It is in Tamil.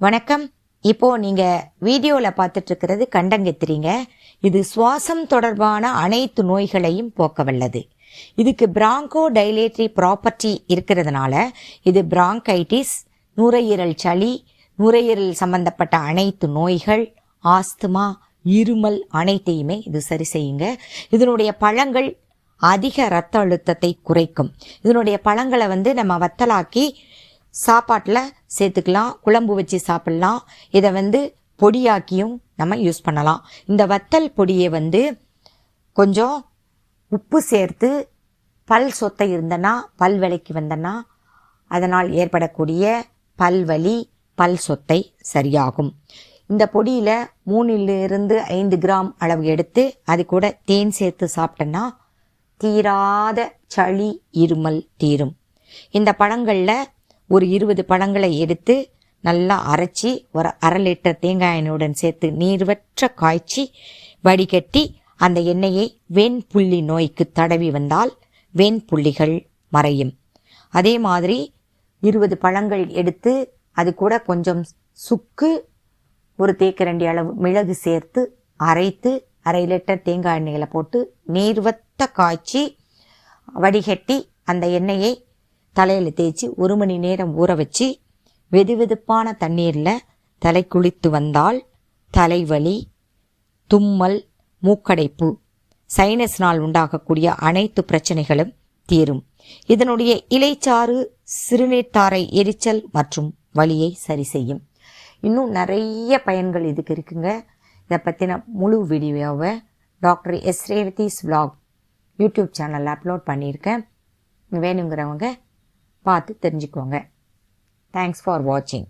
வணக்கம். இப்போ நீங்க வீடியோவில் பார்த்துட்டு இருக்கிறது கண்டங்கத்திரிங்க. இது சுவாசம் தொடர்பான அனைத்து நோய்களையும் போக்க வல்லது இதுக்கு பிராங்கோ டைலேட்ரி ப்ராப்பர்ட்டி இருக்கிறதுனால இது பிராங்கைட்டிஸ் நுரையீரல் சளி நுரையீரல் சம்பந்தப்பட்ட அனைத்து நோய்கள் ஆஸ்துமா இருமல் அனைத்தையுமே இது சரி செய்யுங்க. இதனுடைய பழங்கள் அதிக இரத்த அழுத்தத்தை குறைக்கும். இதனுடைய பழங்களை வந்து நம்ம வத்தலாக்கி சாப்பாட்டில் சேர்த்துக்கலாம் குழம்பு வச்சு சாப்பிட்லாம். இதை வந்து பொடியாக்கியும் நம்ம யூஸ் பண்ணலாம். இந்த வத்தல் பொடியை வந்து கொஞ்சம் உப்பு சேர்த்து பல் சொத்தை இருந்தனா பல் விலைக்கு வந்தனா அதனால் ஏற்படக்கூடிய பல்வலி பல் சொத்தை சரியாகும். இந்த பொடியில் மூணிலிருந்து ஐந்து கிராம் அளவு எடுத்து அது கூட தேன் சேர்த்து சாப்பிட்டோன்னா தீராத சளி இருமல் தீரும். இந்த பழங்களில் ஒரு இருபது பழங்களை எடுத்து நல்லா அரைச்சி ஒரு அரை லிட்டர் தேங்காய் எண்ணெயுடன் சேர்த்து நீர்வற்ற காய்ச்சி வடிகட்டி அந்த எண்ணெயை வெண்புள்ளி நோய்க்கு தடவி வந்தால் வெண்புள்ளிகள் மறையும். அதே மாதிரி இருபது பழங்கள் எடுத்து அது கூட கொஞ்சம் சுக்கு ஒரு தேக்கரண்டி அளவு மிளகு சேர்த்து அரைத்து அரை லிட்டர் தேங்காய் எண்ணெயில் போட்டு நீர்வத்த காய்ச்சி வடிகட்டி அந்த எண்ணெயை தலையில் தேய்ச்சி ஒரு மணி நேரம் ஊற வச்சு வெது வெதுப்பான தண்ணீரில் தலை குளித்து வந்தால் தலைவலி தும்மல் மூக்கடைப்பு சைனஸ்னால் உண்டாகக்கூடிய அனைத்து பிரச்சனைகளும் தீரும். இதனுடைய இலைச்சாறு சிறுநீர்த்தாரை எரிச்சல் மற்றும் வலியை சரி செய்யும். இன்னும் நிறைய பயன்கள் இதுக்கு இருக்குங்க. இதை பற்றின முழு வீடியோவை doctor S Revathi's vlog YouTube சேனலில் அப்லோட் பண்ணியிருக்கேன். வேணுங்கிறவங்க பார்த்து தெரிஞ்சுக்கோங்க. தேங்க்ஸ் ஃபார் வாட்சிங்